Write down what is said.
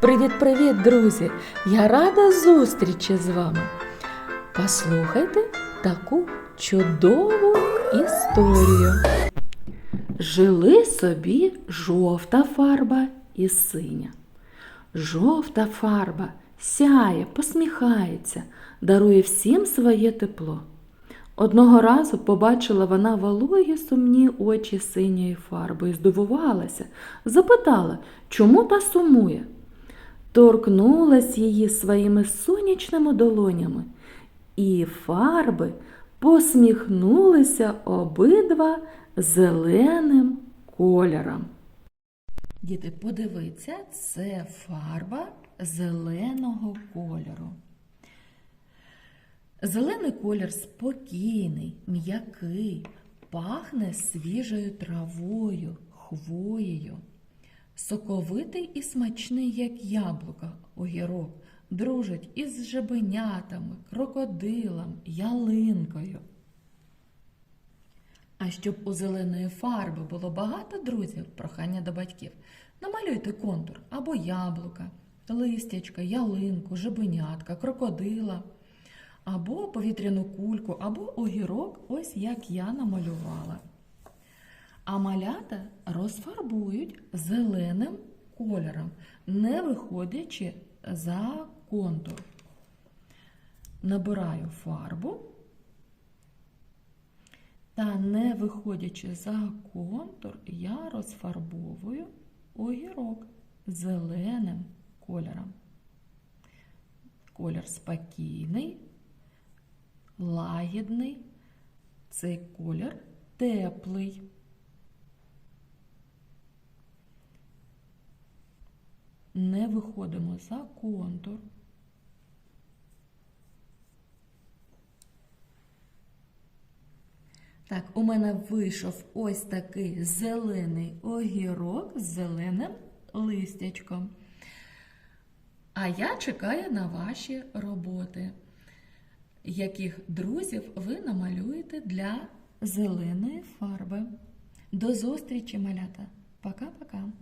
Привіт-привіт, друзі! Я рада зустрічі з вами. Послухайте таку чудову історію. Жили собі жовта фарба і синя. Жовта фарба сяє, посміхається, дарує всім своє тепло. Одного разу побачила вона вологі сумні очі синьої фарби і здивувалася, запитала, чому та сумує. Торкнулась її своїми сонячними долонями, і фарби посміхнулися обидва зеленим кольором. Діти, подивіться, це фарба зеленого кольору. Зелений колір спокійний, м'який, пахне свіжою травою, хвоєю. Соковитий і смачний, як яблука, огірок, дружить із жабенятами, крокодилом, ялинкою. А щоб у зеленої фарби було багато друзів, прохання до батьків, намалюйте контур або яблука, листячка, ялинку, жабенятка, крокодила, або повітряну кульку, або огірок, ось як я намалювала. А малята розфарбують зеленим кольором, не виходячи за контур. Набираю фарбу та не виходячи за контур, я розфарбовую огірок зеленим кольором. Колір спокійний, лагідний, цей колір теплий. Не виходимо за контур. Так, у мене вийшов ось такий зелений огірок з зеленим листячком. А я чекаю на ваші роботи, яких друзів ви намалюєте для зеленої фарби. До зустрічі, малята! Пока-пока!